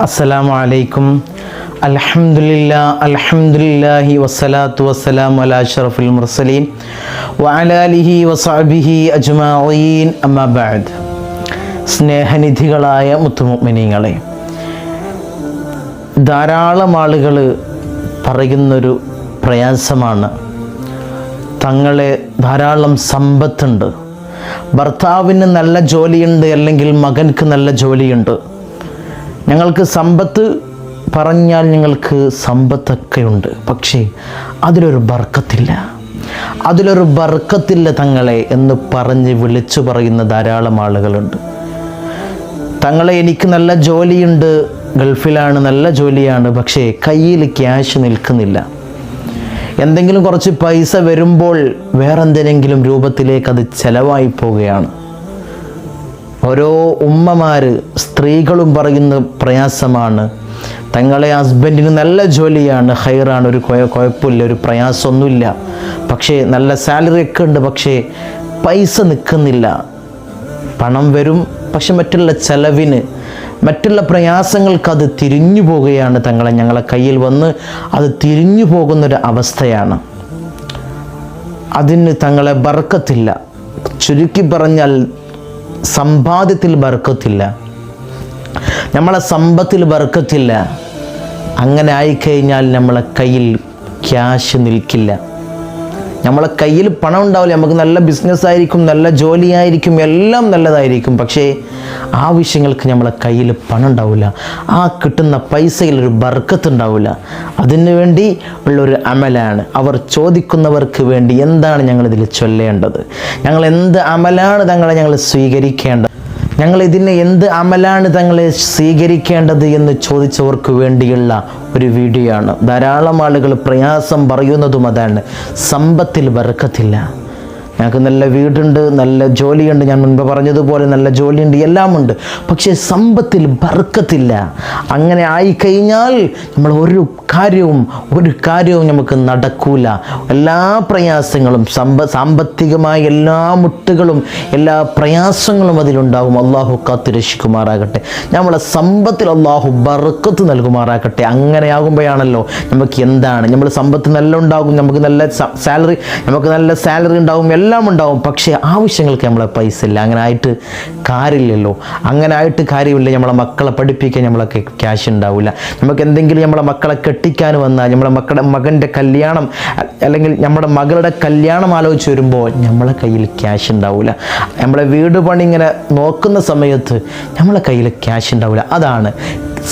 അസ്സലാമു അലൈക്കും അൽഹംദുലില്ലാ അൽഹംദുലില്ലാഹി വസ്സലാത്തു വസ്സലാം അല അഷ്റഫുൽ മുർസലീൻ വഅലാലിഹി വസാബിഹി അജ്മഈൻ. അമ്മാ ബഅദ്. സ്നേഹനിധികളായ മുത്തുമുഅ്മിനീങ്ങളെ ധാരാളം ആളുകൾ പറയുന്നൊരു പ്രയാസമാണ്. തങ്ങളെ ധാരാളം സമ്പത്തുണ്ട്. ഭർത്താവിന് നല്ല ജോലിയുണ്ട് അല്ലെങ്കിൽ മകൻക്ക് നല്ല ജോലിയുണ്ട്. ഞങ്ങൾക്ക് സമ്പത്ത് പറഞ്ഞാൽ ഞങ്ങൾക്ക് സമ്പത്തൊക്കെ ഉണ്ട്. പക്ഷേ അതിലൊരു ബർക്കത്തില്ല. അതിലൊരു ബർക്കത്തില്ല തങ്ങളെ എന്ന് പറഞ്ഞ് വിളിച്ചു പറയുന്ന ധാരാളം ആളുകളുണ്ട്. തങ്ങളെ എനിക്ക് നല്ല ജോലിയുണ്ട്. ഗൾഫിലാണ് നല്ല ജോലിയാണ്. പക്ഷേ കയ്യിൽ ക്യാഷ് നിൽക്കുന്നില്ല. എന്തെങ്കിലും കുറച്ച് പൈസ വരുമ്പോൾ വേറെന്തെങ്കിലും രൂപത്തിലേക്ക് അത് ചിലവായി പോവുകയാണ്. ഓരോ ഉമ്മമാർ സ്ത്രീകളും പറയുന്ന പ്രയാസമാണ്. തങ്ങളെ ഹസ്ബൻഡിന് നല്ല ജോലിയാണ് ഹൈറാണ് ഒരു കുഴ- കുഴപ്പമില്ല ഒരു പ്രയാസമൊന്നുമില്ല. പക്ഷേ നല്ല സാലറി ഒക്കെ ഉണ്ട് പക്ഷേ പൈസ നിൽക്കുന്നില്ല പണം വരും പക്ഷെ മറ്റുള്ള ചെലവിന് മറ്റുള്ള പ്രയാസങ്ങൾക്ക് അത് തിരിഞ്ഞു പോവുകയാണ് തങ്ങളെ ഞങ്ങളെ കയ്യിൽ വന്ന് അത് തിരിഞ്ഞു പോകുന്നൊരു അവസ്ഥയാണ്. അതിന് തങ്ങളെ ബർക്കത്തില്ല. ചുരുക്കി പറഞ്ഞാൽ സമ്പാദ്യത്തിൽ ബർക്കത്തില്ല. നമ്മളെ സമ്പത്തിൽ ബർക്കത്തില്ല. അങ്ങനെ ആയിക്കഴിഞ്ഞാൽ നമ്മളെ കയ്യിൽ ക്യാഷ് നിൽക്കില്ല. നമ്മളെ കയ്യിൽ പണം ഉണ്ടാവില്ല. നമുക്ക് നല്ല ബിസിനസ് ആയിരിക്കും നല്ല ജോലിയായിരിക്കും എല്ലാം നല്ലതായിരിക്കും. പക്ഷേ ആവശ്യങ്ങൾക്ക് നമ്മളെ കയ്യിൽ പണം ഉണ്ടാവില്ല. ആ കിട്ടുന്ന പൈസയിൽ ഒരു ബർക്കത്ത് ഉണ്ടാവില്ല. അതിനു വേണ്ടി ഉള്ളൊരു അമലാണ്. അവർ ചോദിക്കുന്നവർക്ക് വേണ്ടി എന്താണ് ഞങ്ങളിതിൽ ചൊല്ലേണ്ടത്? ഞങ്ങൾ എന്ത് അമലാണ് തങ്ങളെ ഞങ്ങൾ സ്വീകരിക്കേണ്ടത്? ഞങ്ങൾ ഇതിനെ എന്ത് അമലാണ് തങ്ങളെ സ്വീകരിക്കേണ്ടത് എന്ന് ചോദിച്ചവർക്ക് വേണ്ടിയുള്ള ഒരു വീഡിയോ ആണ് ധാരാളം ആളുകൾ പ്രയാസം പറയുന്നതും അതാണ്. സമ്പത്തിൽ ബർക്കത്തില്ല ഞങ്ങൾക്ക് നല്ല വീടുണ്ട് നല്ല ജോലിയുണ്ട്. ഞാൻ മുൻപ് പറഞ്ഞതുപോലെ നല്ല ജോലിയുണ്ട് എല്ലാമുണ്ട്. പക്ഷേ സമ്പത്തിൽ ബർക്കത്തില്ല. അങ്ങനെ ആയിക്കഴിഞ്ഞാൽ നമ്മൾ ഒരു കാര്യവും ഒരു കാര്യവും നമുക്ക് നടക്കൂല. എല്ലാ പ്രയാസങ്ങളും സമ്പ സാമ്പത്തികമായ എല്ലാ മുട്ടുകളും എല്ലാ പ്രയാസങ്ങളും അതിലുണ്ടാകും അള്ളാഹു കാത്തു രക്ഷിക്കുമാറാകട്ടെ. നമ്മളെ സമ്പത്തിൽ അള്ളാഹു ബർക്കത്ത് നൽകുമാറാകട്ടെ. അങ്ങനെ ആകുമ്പോഴാണല്ലോ നമുക്ക് എന്താണ്? നമ്മൾ സമ്പത്ത് നല്ല ഉണ്ടാകും നമുക്ക് നല്ല സാലറി നമുക്ക് നല്ല സാലറി ഉണ്ടാകും എല്ലാം ഉണ്ടാവും പക്ഷേ ആവശ്യങ്ങൾക്ക് നമ്മളെ പൈസ ഇല്ല. അങ്ങനെ ആയിട്ട് കാര്യമില്ലല്ലോ. അങ്ങനെ ആയിട്ട് കാര്യമില്ല. നമ്മളെ മക്കളെ പഠിപ്പിക്കാൻ നമ്മളെ ക്യാഷ് ഉണ്ടാവില്ല. നമുക്ക് എന്തെങ്കിലും നമ്മളെ മക്കളെ കെട്ടിക്കാൻ വന്നാൽ നമ്മളെ മക്കളുടെ മകന്റെ കല്യാണം അല്ലെങ്കിൽ നമ്മുടെ മകളുടെ കല്യാണം ആലോചിച്ച് വരുമ്പോൾ നമ്മളെ കയ്യിൽ ക്യാഷ് ഉണ്ടാവില്ല. നമ്മളെ വീട് പണി ഇങ്ങനെ നോക്കുന്ന സമയത്ത് നമ്മളെ കയ്യിൽ ക്യാഷ് ഉണ്ടാവില്ല. അതാണ്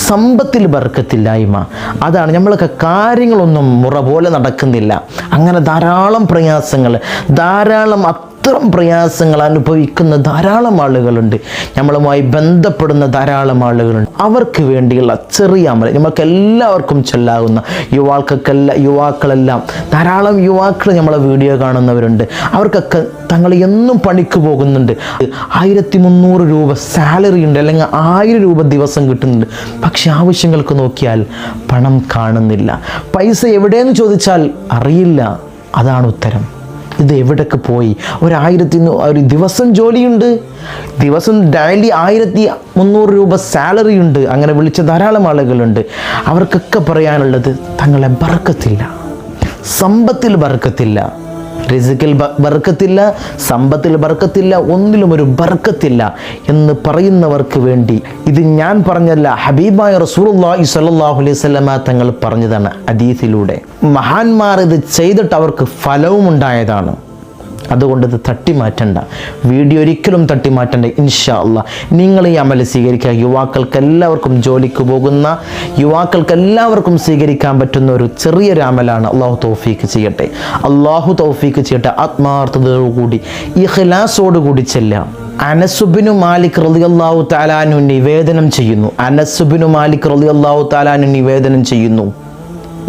സമ്പത്തിൽ ബർക്കത്തില്ലായ്മ അതാണ് നമ്മളൊക്കെ കാര്യങ്ങളൊന്നും മുറ പോലെ നടക്കുന്നില്ല. അങ്ങനെ ധാരാളം പ്രയാസങ്ങൾ ധാരാളം അത്തരം പ്രയാസങ്ങൾ അനുഭവിക്കുന്ന ധാരാളം ആളുകളുണ്ട്. നമ്മളുമായി ബന്ധപ്പെടുന്ന ധാരാളം ആളുകളുണ്ട്. അവർക്ക് വേണ്ടിയുള്ള ചെറിയ അമല നമ്മൾക്ക് എല്ലാവർക്കും ചൊല്ലാകുന്ന യുവാക്കൾക്കെല്ലാം യുവാക്കളെല്ലാം. ധാരാളം യുവാക്കൾ നമ്മളെ വീഡിയോ കാണുന്നവരുണ്ട്. അവർക്കൊക്കെ തങ്ങൾ എന്നും പണിക്ക് പോകുന്നുണ്ട്. ആയിരത്തി മുന്നൂറ് രൂപ സാലറി ഉണ്ട്. അല്ലെങ്കിൽ ആയിരം രൂപ ദിവസം കിട്ടുന്നുണ്ട്. പക്ഷെ ആവശ്യങ്ങൾക്ക് നോക്കിയാൽ പണം കാണുന്നില്ല. പൈസ എവിടെയെന്ന് ചോദിച്ചാൽ അറിയില്ല. അതാണ് ഉത്തരം. ഇത് എവിടൊക്കെ പോയി? ഒരായിരത്തി ഒരു ദിവസം ജോലിയുണ്ട്. ദിവസം ഡെയിലി ആയിരത്തി മുന്നൂറ് രൂപ സാലറി ഉണ്ട് അങ്ങനെ വിളിച്ച ധാരാളം ആളുകളുണ്ട്. അവർക്കൊക്കെ പറയാനുള്ളത് തങ്ങളെ ബർക്കത്തില്ല. സമ്പത്തിൽ ബർക്കത്തില്ല. റിസിക്കിൽ ബർക്കത്തില്ല സമ്പത്തിൽ ബർക്കത്തില്ല ഒന്നിലും ഒരു ബർക്കത്തില്ല എന്ന് പറയുന്നവർക്ക് വേണ്ടി. ഇത് ഞാൻ പറഞ്ഞല്ല ഹബീബായ റസൂലുള്ളാഹി സ്വല്ലല്ലാഹു അലൈഹി വസല്ലമ തങ്ങൾ പറഞ്ഞതാണ് അദീസിലൂടെ മഹാന്മാർ ഇത് ചെയ്തിട്ട് അവർക്ക് ഫലവും ഉണ്ടായതാണ് അതുകൊണ്ട് ഇത് തട്ടിമാറ്റണ്ട. വീഡിയോ ഒരിക്കലും തട്ടിമാറ്റണ്ട ഇൻഷാ അല്ല നിങ്ങൾ ഈ അമൽ സ്വീകരിക്കുക. യുവാക്കൾക്ക് എല്ലാവർക്കും ജോലിക്ക് പോകുന്ന യുവാക്കൾക്ക് എല്ലാവർക്കും സ്വീകരിക്കാൻ പറ്റുന്ന ഒരു ചെറിയൊരു അമലാണ് അള്ളാഹു തൗഫീക്ക് ചെയ്യട്ടെ. അള്ളാഹു തൗഫീക്ക് ചെയ്യട്ടെ. ആത്മാർത്ഥതയോടുകൂടി ഇഖ്ലാസോടുകൂടി ചെല്ലാം. അനസുബിനു മാലിക് റളിയല്ലാഹു താലാനു നിവേദനം ചെയ്യുന്നു. അനസുബിനു മാലിക് റളിയല്ലാഹു താലാനു നിവേദനം ചെയ്യുന്നു.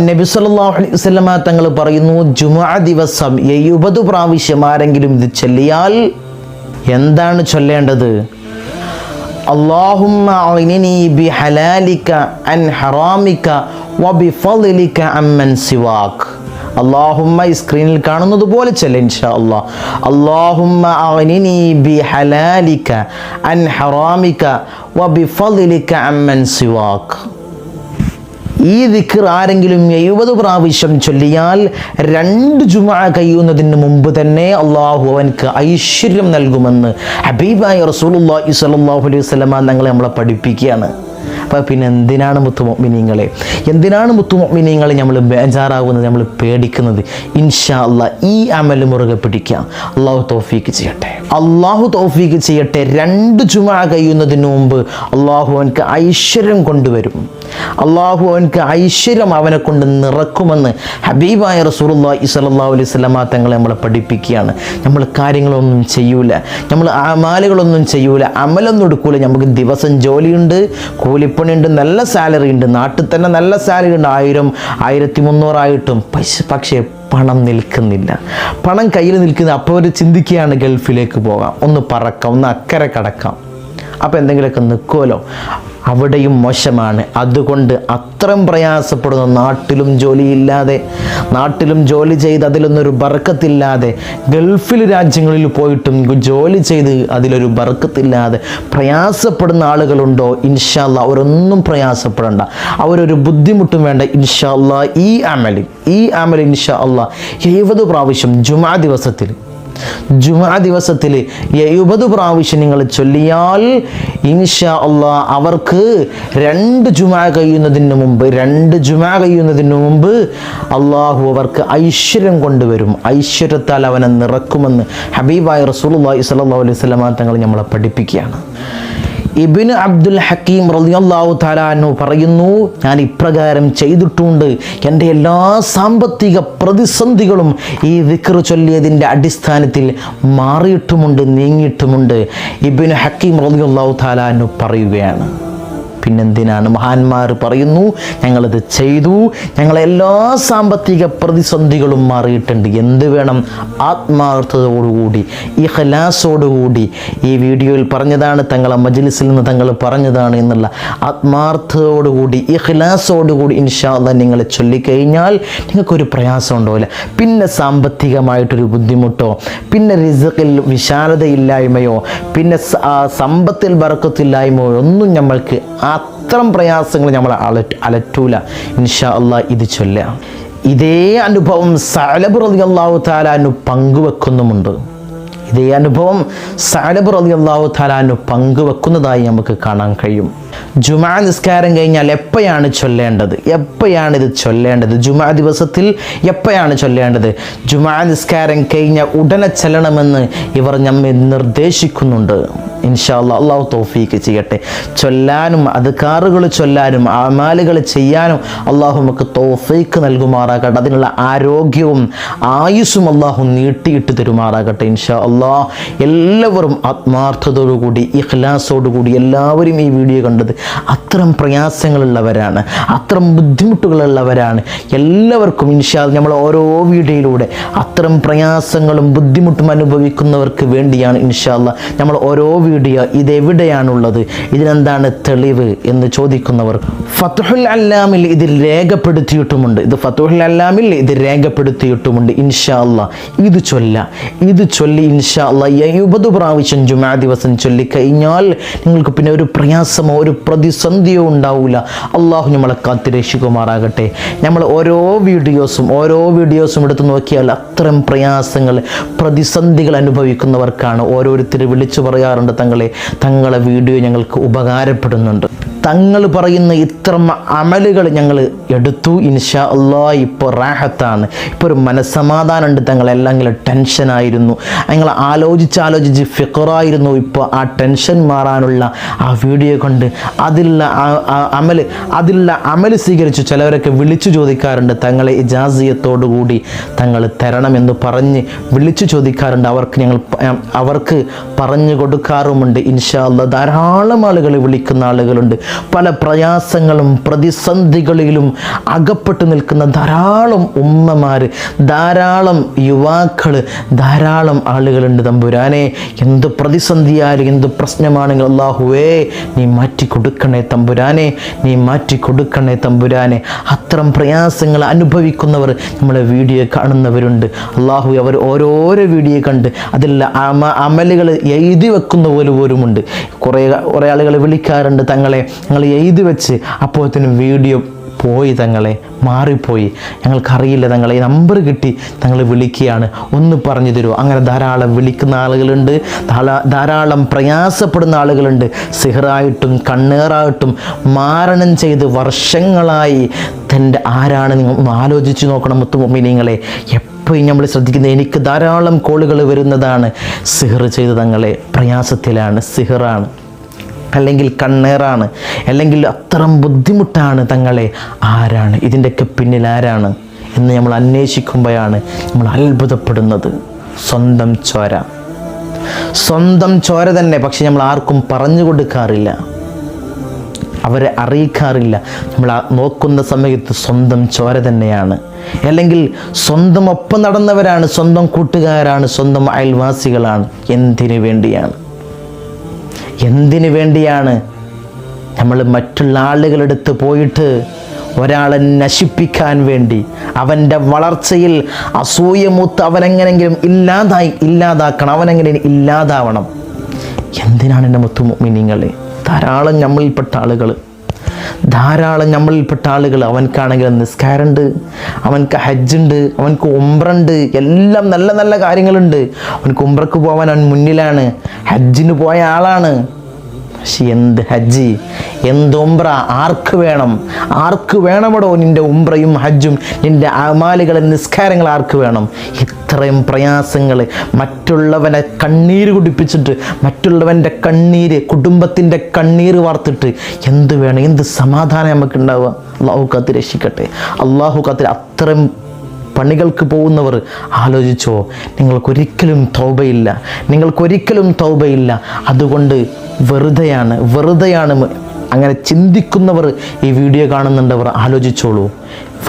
നബി സല്ലല്ലാഹു അലൈഹി വസല്ലമ തങ്ങൾ പറയുന്നു ജുമുഅ ദിവസം എഴുപത് പ്രാവശ്യം ആരെങ്കിലും ഇത് ചൊല്ലിയാൽ എന്താണ് ചൊല്ലേണ്ടത് اللهم أغنني بحلالك عن حرامك وبفضلك عمن سواك അള്ളാഹുമ്മ ഈ സ്ക്രീനിൽ കാണുന്നത് പോലെ ചെല്ല ഇൻഷാ അല്ലാ അള്ളാഹുമ്മ അഗ്നിനി ബി ഹലാലിക അൻ ഹറാമിക വ ബിഫളിക അമ്മൻ സിവാക് ഈ ദിക്കർ ആരെങ്കിലും എഴുപത് പ്രാവശ്യം ചൊല്ലിയാൽ രണ്ട് ജുമ കഴിയുന്നതിന് മുമ്പ് തന്നെ അള്ളാഹു അവനക്ക് ഐശ്വര്യം നൽകുമെന്ന് ഹബീബായ റസൂലുള്ളാഹി സ്വല്ലല്ലാഹു അലൈഹി വസല്ലമ ഞങ്ങളെ നമ്മളെ പഠിപ്പിക്കുകയാണ്. അപ്പോൾ പിന്നെ എന്തിനാണ് മുത്തുമൊമിനിങ്ങളെ? എന്തിനാണ് മുത്തുമൊമിനിങ്ങളെ നമ്മൾ ബേജാറാകുന്നത് നമ്മൾ പേടിക്കുന്നത്? ഇൻഷാ അല്ല ഈ അമൽ മുറുകെ പിടിക്കുക അള്ളാഹു തോഫീക്ക് ചെയ്യട്ടെ. അള്ളാഹു തോഫീക്ക് ചെയ്യട്ടെ. രണ്ട് ചുമ കഴിയുന്നതിന് മുമ്പ് അള്ളാഹു അവനക്ക് ഐശ്വര്യം കൊണ്ടുവരും. അള്ളാഹു അവനക്ക് ഐശ്വര്യം അവനെ കൊണ്ട് നിറക്കുമെന്ന് ഹബീബായ റസൂലുള്ളാഹി സ്വല്ലല്ലാഹു അലൈഹി വസല്ലമ തങ്ങളെ നമ്മളെ പഠിപ്പിക്കുകയാണ്. നമ്മൾ കാര്യങ്ങളൊന്നും ചെയ്യൂല. നമ്മൾ ആമാലുകളൊന്നും ചെയ്യൂല. അമലൊന്നും എടുക്കൂല. നമുക്ക് ദിവസം ജോലിയുണ്ട് കൂലിപ്പണിയുണ്ട് നല്ല സാലറി ഉണ്ട്. നാട്ടിൽ തന്നെ നല്ല സാലറി ഉണ്ട്. ആയിരം ആയിരത്തി മുന്നൂറായിട്ടും പക്ഷേ പണം നിൽക്കുന്നില്ല. പണം കയ്യിൽ നിൽക്കുന്ന അപ്പോൾ അവർ ചിന്തിക്കുകയാണ് ഗൾഫിലേക്ക് പോകാം. ഒന്ന് പറക്കാം ഒന്ന് അക്കരെ കടക്കാം. അപ്പോൾ എന്തെങ്കിലുമൊക്കെ നിൽക്കുമല്ലോ അവിടെയും മോശമാണ്. അതുകൊണ്ട് അത്രയും പ്രയാസപ്പെടുന്ന നാട്ടിലും ജോലിയില്ലാതെ നാട്ടിലും ജോലി ചെയ്ത് അതിലൊന്നൊരു ബർക്കത്തില്ലാതെ ഗൾഫിൽ രാജ്യങ്ങളിൽ പോയിട്ടും ജോലി ചെയ്ത് അതിലൊരു ബർക്കത്തില്ലാതെ പ്രയാസപ്പെടുന്ന ആളുകളുണ്ടോ? ഇൻഷാല്ല അവരൊന്നും പ്രയാസപ്പെടണ്ട. അവരൊരു ബുദ്ധിമുട്ടും വേണ്ട ഇൻഷാല്ല ഈ അമൽ ഈ അമൽ ഇൻഷാ അല്ല എഴുപത് പ്രാവശ്യം ജുമാ ദിവസത്തിൽ ജുമാ ദിവസത്തിൽ എഴുപത് പ്രാവശ്യം നിങ്ങൾ ചൊല്ലിയാൽ ഇൻഷാ അള്ളാ അവർക്ക് രണ്ട് ജുമാ കഴിയുന്നതിന് മുമ്പ് രണ്ട് ജുമാ കഴിയുന്നതിന് മുമ്പ് അള്ളാഹു അവർക്ക് ഐശ്വര്യം കൊണ്ടുവരും. ഐശ്വര്യത്താൽ അവനെ നിറക്കുമെന്ന് ഹബീബായ റസൂലുള്ളാഹി സ്വല്ലാ അലൈഹി വസല്ലമ തങ്ങൾ നമ്മളെ പഠിപ്പിക്കുകയാണ്. ഇബിന് അബ്ദുൽ ഹക്കീം റളിയല്ലാഹു താലാനു പറയുന്നു ഞാൻ ഇപ്രകാരം ചെയ്തിട്ടുണ്ട്. എന്റെ എല്ലാ സാമ്പത്തിക പ്രതിസന്ധികളും ഈ വിക്ർ ചൊല്ലിയതിന്റെ അടിസ്ഥാനത്തിൽ മാറിയിട്ടുമുണ്ട് നീങ്ങിയിട്ടുമുണ്ട്. ഇബിന് ഹക്കീം റളിയല്ലാഹു താലാനു പറയുകയാണ്. പിന്നെന്തിനാണ് മഹാന്മാർ പറയുന്നു? ഞങ്ങളത് ചെയ്തു. ഞങ്ങളെല്ലാ സാമ്പത്തിക പ്രതിസന്ധികളും മാറിയിട്ടുണ്ട്. എന്ത് വേണം? ആത്മാർത്ഥതയോടുകൂടി ഈ ഹലാസോടുകൂടി ഈ വീഡിയോയിൽ പറഞ്ഞതാണ് തങ്ങളെ മജ്ലിസിൽ നിന്ന് തങ്ങൾ പറഞ്ഞതാണ് എന്നുള്ള ആത്മാർത്ഥതയോടുകൂടി ഈ ഹലാസോടുകൂടി ഇൻഷാല്ല നിങ്ങൾ ചൊല്ലിക്കഴിഞ്ഞാൽ നിങ്ങൾക്കൊരു പ്രയാസം ഉണ്ടാവില്ല പിന്നെ സാമ്പത്തികമായിട്ടൊരു ബുദ്ധിമുട്ടോ പിന്നെ റിസക്കിൽ വിശാലതയില്ലായ്മയോ പിന്നെ ആ സമ്പത്തിൽ വറക്കത്തില്ലായ്മയോ ഒന്നും നമ്മൾക്ക് അത്തരം പ്രയാസങ്ങൾ നമ്മൾ അലറ്റ് അലറ്റൂല. ഇൻഷാ അള്ളാ ഇത് ചൊല്ലുക. ഇതേ അനുഭവം സലബ് റതി അള്ളാഹു താലാനു പങ്കുവെക്കുന്നുമുണ്ട്. ഇതേ അനുഭവം സലബ് റതി അള്ളാഹു താലാനു പങ്കുവെക്കുന്നതായി നമുക്ക് കാണാൻ കഴിയും. ജുമാ നിസ്കാരം കഴിഞ്ഞാൽ എപ്പോഴാണ് ചൊല്ലേണ്ടത്? എപ്പോഴാണ് ഇത് ചൊല്ലേണ്ടത്? ജുമാ ദിവസത്തിൽ എപ്പോഴാണ് ചൊല്ലേണ്ടത്? ജുമാ നിസ്കാരം കഴിഞ്ഞ ഉടനെ ചെല്ലണമെന്ന് ഇവർ നമ്മെ നിർദ്ദേശിക്കുന്നുണ്ട്. ഇൻഷാ അല്ലാ അള്ളാഹു തോഫീക്ക് ചെയ്യട്ടെ. ചൊല്ലാനും അധികാറുകൾ ചൊല്ലാനും ആമാലുകൾ ചെയ്യാനും അള്ളാഹു നമുക്ക് തോഫീക്ക് നൽകുമാറാകട്ടെ. അതിനുള്ള ആരോഗ്യവും ആയുസ്സും അള്ളാഹു നീട്ടിയിട്ട് തരുമാറാകട്ടെ ഇൻഷാ അള്ളാഹ് എല്ലാവരും ആത്മാർത്ഥതയോടുകൂടി ഇഖ്ലാസോടുകൂടി എല്ലാവരും ഈ വീഡിയോ കണ്ടത് അത്തരം പ്രയാസങ്ങളുള്ളവരാണ്. അത്തരം ബുദ്ധിമുട്ടുകളുള്ളവരാണ്. എല്ലാവർക്കും ഇൻഷാൽ നമ്മൾ ഓരോ വീഡിയോയിലൂടെ അത്തരം പ്രയാസങ്ങളും ബുദ്ധിമുട്ടും അനുഭവിക്കുന്നവർക്ക് വേണ്ടിയാണ് ഇൻഷാല്ല നമ്മൾ ഓരോ വീഡിയോ ഇതെവിടെയാണുള്ളത് ഇതിനെന്താണ് തെളിവ് എന്ന് ചോദിക്കുന്നവർ ഫത്തുഹുൽ അല്ലാമിൽ ഇത് രേഖപ്പെടുത്തിയിട്ടുമുണ്ട്. ഇത് ഫത്തുഹുൽ അല്ലാമിൽ ഇത് രേഖപ്പെടുത്തിയിട്ടുമുണ്ട് ഇൻഷാല്ല ഇത് ചൊല്ല. ഇത് ചൊല്ലി ഇൻഷാല്ല എഴുപത് പ്രാവശ്യം ജുമാ ദിവസം ചൊല്ലിക്കഴിഞ്ഞാൽ നിങ്ങൾക്ക് പിന്നെ ഒരു പ്രയാസമോ ഒരു പ്രതിസന്ധിയോ ഉണ്ടാവില്ല അള്ളാഹു നമ്മളെ കാത്തിരക്ഷിക്കുമാറാകട്ടെ നമ്മൾ ഓരോ വീഡിയോസും ഓരോ വീഡിയോസും എടുത്ത് നോക്കിയാൽ അത്തരം പ്രയാസങ്ങൾ പ്രതിസന്ധികൾ അനുഭവിക്കുന്നവർക്കാണ് ഓരോരുത്തർ വിളിച്ചു പറയാറുണ്ട് തങ്ങളെ. തങ്ങളെ വീഡിയോ ഞങ്ങൾക്ക് ഉപകാരപ്പെടുന്നുണ്ട്. തങ്ങൾ പറയുന്ന ഇത്ര അമലുകൾ ഞങ്ങൾ എടുത്തു. ഇൻഷാ അള്ളാ ഇപ്പോൾ റാഹത്താണ്. ഇപ്പോൾ ഒരു മനസ്സമാധാനമുണ്ട് തങ്ങൾ അല്ലെങ്കിൽ ടെൻഷനായിരുന്നു ഞങ്ങൾ ആലോചിച്ച് ആലോചിച്ച് ഫിക്കറായിരുന്നു ഇപ്പോൾ ആ ടെൻഷൻ മാറാനുള്ള ആ വീഡിയോ കൊണ്ട് അതിലുള്ള അമൽ അതിലുള്ള അമൽ സ്വീകരിച്ചു. ചിലവരൊക്കെ വിളിച്ചു ചോദിക്കാറുണ്ട്. തങ്ങളെ ഇജാസിയത്തോടു കൂടി തങ്ങൾ തരണമെന്ന് പറഞ്ഞ് വിളിച്ചു ചോദിക്കാറുണ്ട്. അവർക്ക് ഞങ്ങൾ അവർക്ക് പറഞ്ഞു കൊടുക്കാറുമുണ്ട്. ഇൻഷാ അല്ലാ ധാരാളം ആളുകൾ വിളിക്കുന്ന ആളുകളുണ്ട്. പല പ്രയാസങ്ങളും പ്രതിസന്ധികളിലും അകപ്പെട്ടു നിൽക്കുന്ന ധാരാളം ഉമ്മമാർ ധാരാളം യുവാക്കൾ ധാരാളം ആളുകളുണ്ട് തമ്പുരാനെ. എന്ത് പ്രതിസന്ധിയായാലും എന്ത് പ്രശ്നമാണെങ്കിൽ അള്ളാഹുവേ നീ മാറ്റി കൊടുക്കണേ തമ്പുരാനെ നീ മാറ്റി കൊടുക്കണേ തമ്പുരാനെ. അത്തരം പ്രയാസങ്ങൾ അനുഭവിക്കുന്നവർ നമ്മളെ വീഡിയോ കാണുന്നവരുണ്ട്. അള്ളാഹു അവർ ഓരോരോ വീഡിയോ കണ്ട് അമ അമലുകൾ എഴുതി വെക്കുന്ന പോലെ പോലുമുണ്ട്. കുറേ കുറേ ആളുകൾ വിളിക്കാറുണ്ട് തങ്ങളെ ഞങ്ങൾ എഴുതി വെച്ച് അപ്പോഴത്തേനും വീഡിയോ പോയി തങ്ങളെ മാറിപ്പോയി. ഞങ്ങൾക്കറിയില്ല തങ്ങളെ നമ്പർ കിട്ടി തങ്ങൾ വിളിക്കുകയാണ്. ഒന്ന് പറഞ്ഞു തരുമോ അങ്ങനെ ധാരാളം വിളിക്കുന്ന ആളുകളുണ്ട് ധാരാളം പ്രയാസപ്പെടുന്ന ആളുകളുണ്ട്. സിഹറായിട്ടും കണ്ണേറായിട്ടും മാരണം ചെയ്ത് വർഷങ്ങളായി തന്റെ ആരാണ് നിങ്ങൾ ഒന്ന് ആലോചിച്ച് നോക്കണം മുത്തുമൊമ്മിനിങ്ങളെ എപ്പോഴും നമ്മൾ ശ്രദ്ധിക്കുന്നത് എനിക്ക് ധാരാളം കോളുകൾ വരുന്നതാണ് സിഹർ ചെയ്ത് തങ്ങളെ. പ്രയാസത്തിലാണ് സിഹറാണ്. അല്ലെങ്കിൽ കണ്ണേറാണ് അല്ലെങ്കിൽ അത്തരം ബുദ്ധിമുട്ടാണ് തങ്ങളെ. ആരാണ്? ഇതിന്റെയൊക്കെ പിന്നിൽ ആരാണ്? എന്ന് നമ്മൾ അന്വേഷിക്കുമ്പോഴാണ് നമ്മൾ അത്ഭുതപ്പെടുന്നത്. സ്വന്തം ചോര. സ്വന്തം ചോര തന്നെ പക്ഷെ നമ്മൾ ആർക്കും പറഞ്ഞു കൊടുക്കാറില്ല. അവരെ അറിയിക്കാറില്ല. നമ്മൾ നോക്കുന്ന സമയത്ത് സ്വന്തം ചോര തന്നെയാണ്. അല്ലെങ്കിൽ സ്വന്തം ഒപ്പം നടന്നവരാണ് സ്വന്തം കൂട്ടുകാരാണ് സ്വന്തം അയൽവാസികളാണ്. എന്തിനു വേണ്ടിയാണ്? എന്തിനു വേണ്ടിയാണ് നമ്മൾ മറ്റുള്ള ആളുകളെടുത്ത് പോയിട്ട് ഒരാളെ നശിപ്പിക്കാൻ വേണ്ടി? അവന്റെ വളർച്ചയിൽ അസൂയമൂത്ത് അവനെങ്ങനെങ്കിലും ഇല്ലാതായി ഇല്ലാതാക്കണം അവനെങ്ങനെ ഇല്ലാതാവണം. എന്തിനാണ് എന്റെ മുത്തുമിനിങ്ങളെ ധാരാളം നമ്മളിൽപ്പെട്ട ആളുകൾ ധാരാളം നമ്മളിൽപ്പെട്ട ആളുകൾ അവനക്കാണെങ്കിൽ നിസ്കാരമുണ്ട് അവനക്ക് ഹജ്ജുണ്ട് അവനക്ക് ഉംറണ്ട് എല്ലാം നല്ല നല്ല കാര്യങ്ങളുണ്ട്. അവനക്ക് ഉംറക്ക് പോകാൻ അവൻ മുന്നിലാണ് ഹജ്ജിന് പോയ ആളാണ്. പക്ഷെ എന്ത് ഹജ്ജ് എന്ത് ഉംറ ആർക്ക് വേണം? ആർക്ക് വേണമടോ നിന്റെ ഉംറയും ഹജ്ജും? നിന്റെ അമാലുകളും നിസ്കാരങ്ങൾ ആർക്ക് വേണം? ഇത്രയും പ്രയാസങ്ങൾ മറ്റുള്ളവനെ കണ്ണീര് കുടിപ്പിച്ചിട്ട് മറ്റുള്ളവന്റെ കണ്ണീര് കുടുംബത്തിന്റെ കണ്ണീര് വാർത്തിട്ട് എന്ത് വേണം എന്ത് സമാധാനം നമുക്ക് ഉണ്ടാവുക അള്ളാഹു കാത്ത് രക്ഷിക്കട്ടെ. അള്ളാഹു കാത്തിൽ അത്രയും പണികൾക്ക് പോകുന്നവർ ആലോചിച്ചോ നിങ്ങൾക്കൊരിക്കലും തൗബയില്ല. നിങ്ങൾക്കൊരിക്കലും തൗബയില്ല. അതുകൊണ്ട് വെറുതെയാണ് വെറുതെയാണ് അങ്ങനെ ചിന്തിക്കുന്നവർ ഈ വീഡിയോ കാണുന്നുണ്ടവർ ആലോചിച്ചോളൂ.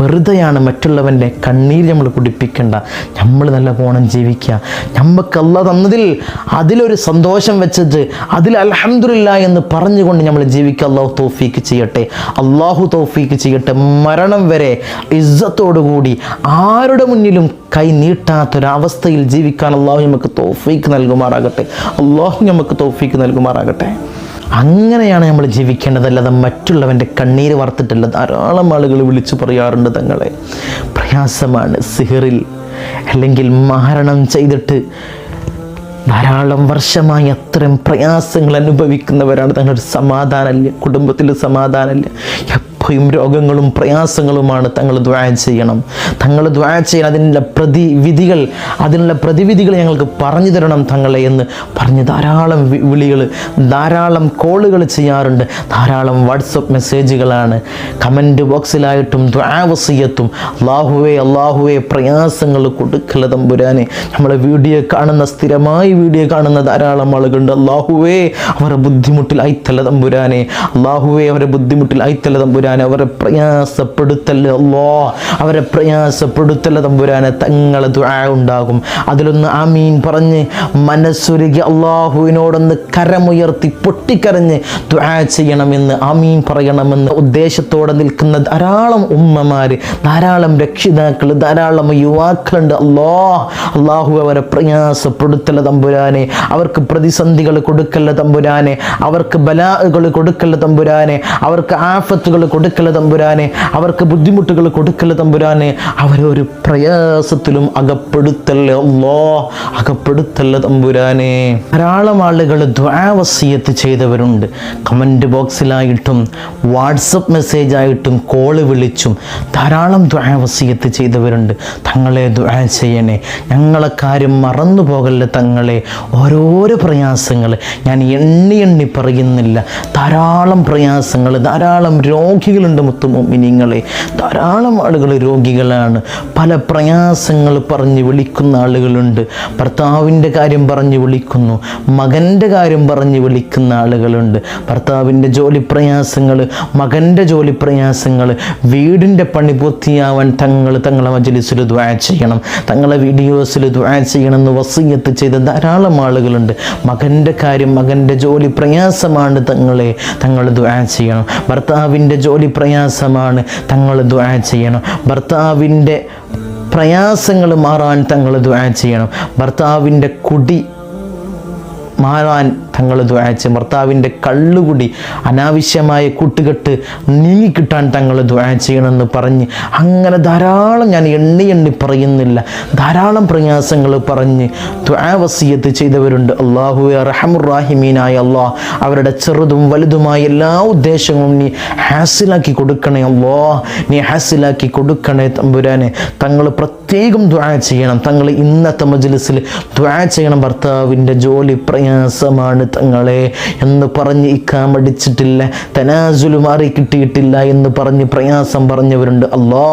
വെറുതെയാണ് മറ്റുള്ളവന്റെ കണ്ണീര് നമ്മൾ കുടിപ്പിക്കേണ്ട. നമ്മൾ നല്ല പോണം ജീവിക്കുക. നമുക്ക് അല്ല തന്നതിൽ അതിലൊരു സന്തോഷം വെച്ചിട്ട് അതിൽ അലഹമില്ല എന്ന് പറഞ്ഞുകൊണ്ട് നമ്മൾ ജീവിക്കുക അള്ളാഹു തോഫീക്ക് ചെയ്യട്ടെ. അള്ളാഹു തോഫീക്ക് ചെയ്യട്ടെ. മരണം വരെ ഇസ്സത്തോടുകൂടി ആരുടെ മുന്നിലും കൈ നീട്ടാത്തൊരവസ്ഥയിൽ ജീവിക്കാൻ അള്ളാഹു നമുക്ക് തോഫീക്ക് നൽകുമാറാകട്ടെ. അള്ളാഹു നമുക്ക് തോഫീക്ക് നൽകുമാറാകട്ടെ. അങ്ങനെയാണ് നമ്മൾ ജീവിക്കേണ്ടതല്ലാതെ മറ്റുള്ളവന്റെ കണ്ണീര് വറുത്തിട്ടല്ല ധാരാളം ആളുകൾ വിളിച്ചു പറയാറുണ്ട് തങ്ങളെ. പ്രയാസമാണ് സിഹറിൽ. അല്ലെങ്കിൽ മാരണം ചെയ്തിട്ട് ധാരാളം വർഷമായി അത്രയും പ്രയാസങ്ങൾ അനുഭവിക്കുന്നവരാണ് തങ്ങളുടെ സമാധാനമില്ല കുടുംബത്തിൽ സമാധാനമില്ല. എപ്പോഴും രോഗങ്ങളും പ്രയാസങ്ങളുമാണ് തങ്ങൾ ദ്വാ ചെയ്യണം. തങ്ങൾ ദ്വാ ചെയ്യണം. അതിനുള്ള പ്രതിവിധികൾ അതിനുള്ള പ്രതിവിധികൾ ഞങ്ങൾക്ക് പറഞ്ഞു തരണം തങ്ങളെ എന്ന് പറഞ്ഞ് ധാരാളം വിളികൾ ധാരാളം കോളുകൾ ചെയ്യാറുണ്ട്. ധാരാളം വാട്സപ്പ് മെസ്സേജുകളാണ്. കമന്റ് ബോക്സിലായിട്ടും ദ്വാവസീയത്തും അള്ളാഹുവേ അള്ളാഹുവേ പ്രയാസങ്ങൾ കൊടുക്കല തമ്പുരാനെ. നമ്മളെ വീഡിയോ കാണുന്ന സ്ഥിരമായി വീഡിയോ കാണുന്ന ധാരാളം ആളുകളുണ്ട്. അള്ളാഹുവേ അവരെ ബുദ്ധിമുട്ടിൽ ഐത്തല തമ്പുരാനെ. അള്ളാഹുവേ അവരെ ബുദ്ധിമുട്ടിൽ ഐത്തല തമ്പുരാനെ അവരെ പ്രയാസപ്പെടുത്തല്ല അല്ലോ അവരെ പ്രയാസപ്പെടുത്തല്ല തമ്പുരാനെ തങ്ങളെ ദുആ ഉണ്ടാകും. അതിലൊന്ന് ആമീൻ പറഞ്ഞ് മനസ്സുരുകി അള്ളാഹുവിനോടൊന്ന് കരമുയർത്തി പൊട്ടിക്കരഞ്ഞ് ദുആ ചെയ്യണമെന്ന് ആമീൻ പറയണമെന്ന് ഉദ്ദേശത്തോടെ നിൽക്കുന്ന ധാരാളം ഉമ്മമാർ ധാരാളം രക്ഷിതാക്കൾ ധാരാളം യുവാക്കളുണ്ട്. അല്ലോ അള്ളാഹു അവരെ പ്രയാസപ്പെടുത്തല്ല തമ്പുരാനെ അവർക്ക് പ്രതിസന്ധികൾ കൊടുക്കല്ല തമ്പുരാനെ അവർക്ക് ബലാകൾ കൊടുക്കല്ല തമ്പുരാനെ അവർക്ക് ആഫത്തുകൾ കൊടുക്കല്ല തമ്പുരാനെ അവർക്ക് ബുദ്ധിമുട്ടുകൾ കൊടുക്കല്ല തമ്പുരാനെ അവരെ ഒരു പ്രയാസത്തിലും അകപ്പെടുത്തല്ലേ അല്ലോ അകപ്പെടുത്തല്ല തമ്പുരാനെ. ധാരാളം ആളുകൾ ദ്വാവസീയത്ത് ചെയ്തവരുണ്ട്. കമന്റ് ബോക്സിലായിട്ടും വാട്സപ്പ് മെസ്സേജായിട്ടും കോൾ വിളിച്ചും ധാരാളം ദ്വാവസീയത്ത് ചെയ്തവരുണ്ട്. തങ്ങളെ ദ്വാ ചെയ്യണേ. ഞങ്ങളെ കാര്യം മറന്നു പോകല്ലേ തങ്ങളെ. ഓരോരോ പ്രയാസങ്ങൾ ഞാൻ എണ്ണി എണ്ണി പറയുന്നില്ല. ധാരാളം പ്രയാസങ്ങൾ ധാരാളം രോഗികൾ രോഗികളുണ്ട് മുത്തുമിനിങ്ങളെ ധാരാളം ആളുകൾ രോഗികളാണ്. പല പ്രയാസങ്ങൾ പറഞ്ഞ് വിളിക്കുന്ന ആളുകളുണ്ട്. ഭർത്താവിന്റെ കാര്യം പറഞ്ഞ് വിളിക്കുന്നു. മകന്റെ കാര്യം പറഞ്ഞ് വിളിക്കുന്ന ആളുകളുണ്ട്. ഭർത്താവിന്റെ ജോലി പ്രയാസങ്ങൾ മകന്റെ ജോലി പ്രയാസങ്ങൾ വീടിന്റെ പണി പൂർത്തിയാവാൻ തങ്ങൾ തങ്ങളെ മജലിസിൽ ദ്വാ ചെയ്യണം. തങ്ങളെ വീഡിയോസിൽ ദ്വാ ചെയ്യണമെന്ന് വസീയത്ത് ചെയ്ത ധാരാളം ആളുകളുണ്ട്. മകന്റെ കാര്യം മകന്റെ ജോലി പ്രയാസമാണ് തങ്ങളെ തങ്ങൾ ദ്വാ ചെയ്യണം. ഭർത്താവിന്റെ ജോലി പ്രയാസമാണ് തങ്ങൾ ദ്വാ ചെയ്യണം. ഭർത്താവിന്റെ പ്രയാസങ്ങൾ മാറാൻ തങ്ങൾ ദ്വാ ചെയ്യണം. ഭർത്താവിന്റെ കുടി മാറാൻ തങ്ങൾ ദ്വാച്ച ഭർത്താവിന്റെ കള്ളുകൂടി അനാവശ്യമായ കൂട്ടുകെട്ട് നീങ്ങിക്കിട്ടാൻ തങ്ങൾ ദ്വാ ചെയ്യണമെന്ന് പറഞ്ഞ് അങ്ങനെ ധാരാളം ഞാൻ എണ്ണി എണ്ണി പറയുന്നില്ല. ധാരാളം പ്രയാസങ്ങൾ പറഞ്ഞ് ദ്വാവസീയത്ത് ചെയ്തവരുണ്ട്. അള്ളാഹു റഹമുറാഹിമീനായ അള്ളാഹ് അവരുടെ ചെറുതും വലുതുമായ എല്ലാ ഉദ്ദേശങ്ങളും നീ ഹാസിലാക്കി കൊടുക്കണേ അല്ലോ നീ ഹാസിലാക്കി കൊടുക്കണേ തമ്പുരാനെ. തങ്ങൾ പ്രത്യേകം ദ്വാ ചെയ്യണം. തങ്ങൾ ഇന്നത്തെ മജ്ലിസിൽ ദ്വാ ചെയ്യണം. ഭർത്താവിന്റെ ജോലി പ്രയാസമാണ് തങ്ങളെ എന്ന് പറഞ്ഞ് ഇക്കാമടിച്ചിട്ടില്ല തനാസുലു മാറി കിട്ടിയിട്ടില്ല എന്ന് പറഞ്ഞ് പ്രയാസം പറഞ്ഞവരുണ്ട്. അല്ലാ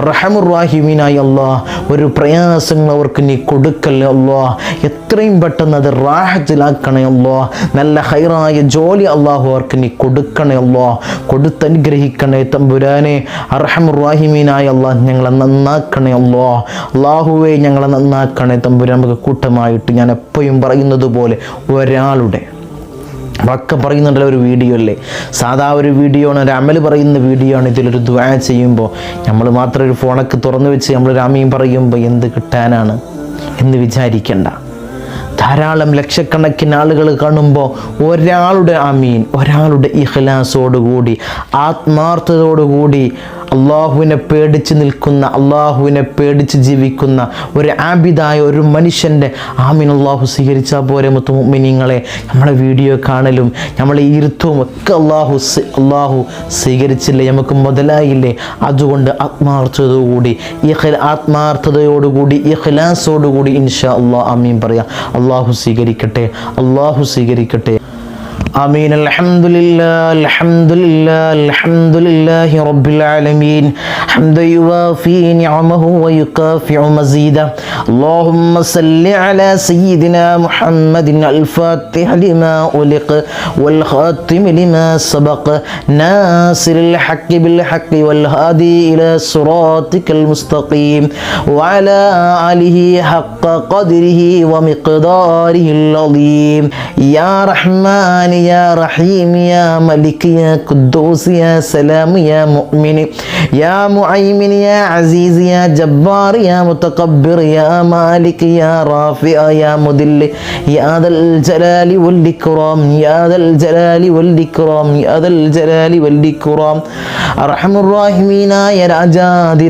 അറഹമുറാഹിമീനായി അല്ലാ ഒരു പ്രയാസങ്ങൾ അവർക്ക് നീ കൊടുക്കല്ലേ അല്ലാ എത്രയും പെട്ടെന്ന് അത് റാഹത്തിലാക്കണേ അല്ലോ നല്ല ഹൈറായ ജോലി അള്ളാഹു അവർക്ക് നീ കൊടുക്കണേ അല്ലോ കൊടുത്തനുഗ്രഹിക്കണേ തമ്പുരാനെ. അർഹമുറാഹിമീനായ അള്ളാഹ് ഞങ്ങളെ നന്നാക്കണേ അല്ലോ അള്ളാഹുവെ ഞങ്ങളെ നന്നാക്കണേ തമ്പുരാൻ. നമുക്ക് കൂട്ടമായിട്ട് ഞാൻ എപ്പോഴും പറയുന്നത് പോലെ ഒരാളുടെ ഒക്കെ പറയുന്നുണ്ടല്ലോ ഒരു വീഡിയോ അല്ലേ? സാധാ ഒരു വീഡിയോ ആണ് ഒരു അമൽ പറയുന്ന വീഡിയോ ആണ്. ഇതിലൊരു ദ്വാ ചെയ്യുമ്പോൾ നമ്മൾ മാത്രം ഒരു ഫോണൊക്കെ തുറന്നു വെച്ച് നമ്മൾ രാമയും പറയുമ്പോൾ എന്ത് കിട്ടാനാണ്? എന്ന് വിചാരിക്കണ്ട. ധാരാളം ലക്ഷക്കണക്കിന് ആളുകൾ കാണുമ്പോൾ ഒരാളുടെ അമീൻ ഒരാളുടെ ഇഹ്ലാസോടുകൂടി ആത്മാർത്ഥതയോടുകൂടി അള്ളാഹുവിനെ പേടിച്ച് നിൽക്കുന്ന അള്ളാഹുവിനെ പേടിച്ച് ജീവിക്കുന്ന ഒരു ആബിദായ ഒരു മനുഷ്യന്റെ ആമീൻ അള്ളാഹു സ്വീകരിച്ചാൽ പോരെ മുത്തുമിനിങ്ങളെ നമ്മളെ വീഡിയോ കാണലും നമ്മളെ ഇരുത്തവും ഒക്കെ അള്ളാഹു അള്ളാഹു സ്വീകരിച്ചില്ലേ? നമുക്ക് മുതലായില്ലേ? അതുകൊണ്ട് ആത്മാർത്ഥതയോടുകൂടി ഈ ആത്മാർത്ഥതയോടുകൂടി ഈ ഇഖ്ലാസോടുകൂടി ഇൻഷാ അള്ളാഹ് ആമീൻ പറയാം. അള്ളാഹു സ്വീകരിക്കട്ടെ അള്ളാഹു സ്വീകരിക്കട്ടെ. آمين. الحمد لله الحمد لله الحمد لله رب العالمين. حمدا يوافي نعمه ويكافئ مزيده. اللهم صل على سيدنا محمد الفاتح لما ألق والخاتم لما سبق. ناصر الحق بالحق والهادي إلى صراطك المستقيم. وعلى آله حق قدره ومقداره العظيم. يا رحمن يا യാ റഹീം യാ മലിക് യാ ഖുദ്ദൂസ് യാ സലാം യാ മുഅ്മിൻ യാ മുഅയ്മിൻ യാ അസീസ് യാ ജബ്ബാർ യാ മുതകബ്ബിർ യാ മാലിക് യാ റാഫി യാ മുദിൽ യാ ദൽ ജലാലി വൽ ഇക്റാം യാ ദൽ ജലാലി വൽ ഇക്റാം യാ ദൽ ജലാലി വൽ ഇക്റാം. അർഹമുർ റാഹിമീനായ രാജാതിരാജനായ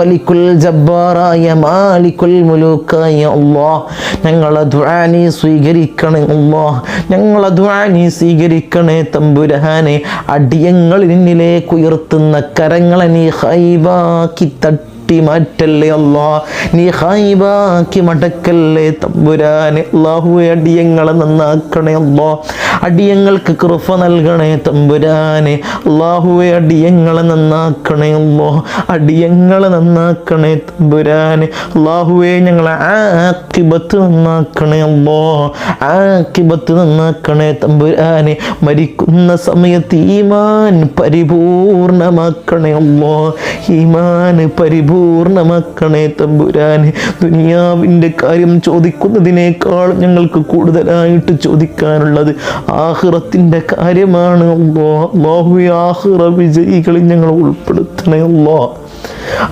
മലിക്കുൽ ജബ്ബാറായ മാലിക്കുൽ മുലൂക്കായ അല്ലാഹ് ഞങ്ങളെ ദുആ നീ സ്വീകരിക്കണേ അല്ലാഹ് ഞങ്ങളെ ദുആ ദുആനി സ്വീകരിക്കണേ തമ്പുരഹാനെ അടിയങ്ങൾ നിന്നിലേക്ക് ഉയർത്തുന്ന കരങ്ങളെ നീ ഹൈവാക്കി തട്ടി. തട്ടി മാറ്റല്ലേ അല്ലാ നീ ഹൈബാക്കി മടക്കല്ലേ തമ്പുരാനെ? അള്ളാഹുവെ അടിയങ്ങളെ നന്നാക്കണേ അള്ളാ. അടിയങ്ങൾക്ക് കൃപ നൽകണേ തമ്പുരാനെ. അള്ളാഹുവെ അടിയങ്ങളെ നന്നാക്കണേ അല്ലോ അടിയങ്ങളെ നന്നാക്കണേ തമ്പുരാനെ. അള്ളാഹുവെ ഞങ്ങളെ ആക്കിബത്ത് നന്നാക്കണേ അല്ലോ ആക്കിബത്ത് നന്നാക്കണേ തമ്പുരാനെ. മരിക്കുന്ന സമയത്ത് ഈമാൻ പരിപൂർണമാക്കണേ അല്ലോ ഈമാൻ പരിപൂർണമാക്കണേ തമ്പുരാനെ. ദുനിയാവിന്റെ കാര്യം ചോദിക്കുന്നതിനേക്കാൾ ഞങ്ങൾക്ക് കൂടുതലായിട്ട് ചോദിക്കാനുള്ളത് ആഹ്റത്തിന്റെ കാര്യമാണ്. അല്ലോ അള്ളാഹു ആഹ്റ വിജയികളിൽ ഞങ്ങൾ ഉൾപ്പെടുത്തണേ അല്ലോ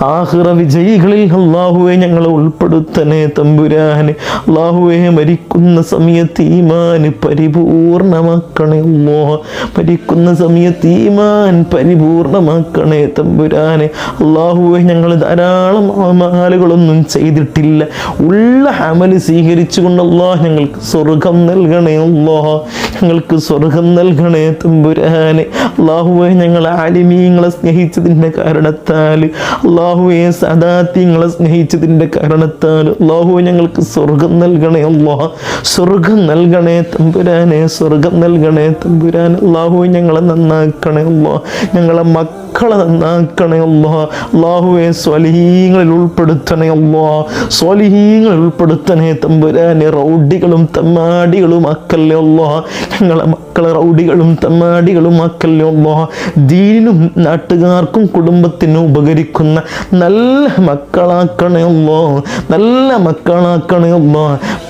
ആഹ്റ വിജയികളിൽ അള്ളാഹുവെ ഞങ്ങളെ ഉൾപ്പെടുത്തണേ തമ്പുരാന്. അള്ളാഹുവെ മരിക്കുന്ന സമയത്ത് ഈമാന് പരിപൂർണമാക്കണേ അല്ലോ മരിക്കുന്ന സമയത്ത് ഈമാൻ പരിപൂർണമാക്കണേ തമ്പുരാന്. അള്ളാഹുവെ ഞങ്ങൾ ധാരാളം അമാലുകളൊന്നും ചെയ്തിട്ടില്ല. ഉള്ള അമൽ സ്വീകരിച്ചുകൊണ്ട് അള്ളാഹ് ഞങ്ങൾക്ക് സ്വർഗം നൽകണേ അള്ളാഹ് ഞങ്ങൾക്ക് സ്വർഗം നൽകണേ തമ്പുരാനെ. അള്ളാഹുവെ ഞങ്ങൾ ആലിമീങ്ങളെ സ്നേഹിച്ചതിന്റെ കാരണത്താൽ അള്ളാഹുവെ സദാത്യങ്ങളെ സ്നേഹിച്ചതിന്റെ കാരണത്താൽ അള്ളാഹുവെ ഞങ്ങൾക്ക് സ്വർഗം നൽകണേ അള്ളാഹ. സ്വർഗം നൽകണേ തമ്പുരാനെ സ്വർഗം നൽകണേ തമ്പുരാൻ അള്ളാഹുവെ ഞങ്ങളെ നന്നാക്കണേ അള്ളാഹ. ഞങ്ങളെ മക്കളെ നന്നാക്കണേ അള്ളാഹ. അള്ളാഹുവെ സ്വലഹീങ്ങളിൽ ഉൾപ്പെടുത്തണേ അള്ളാഹ. സ്വലഹീങ്ങളിൽ ഉൾപ്പെടുത്തണേ തമ്പുരാനെ. റൗഡികളും തമ്മാടികളും അക്കല്ലേ അള്ളാഹ. ഞങ്ങളെ മക്കളെ റൗഡികളും തമാടികളും അക്കല്ലേ അല്ലാ ദീനിനും നാട്ടുകാർക്കും കുടുംബത്തിനും ഉപകരിക്കുന്ന നല്ല മക്കളാക്കണേ നല്ല മക്കളാക്കണേ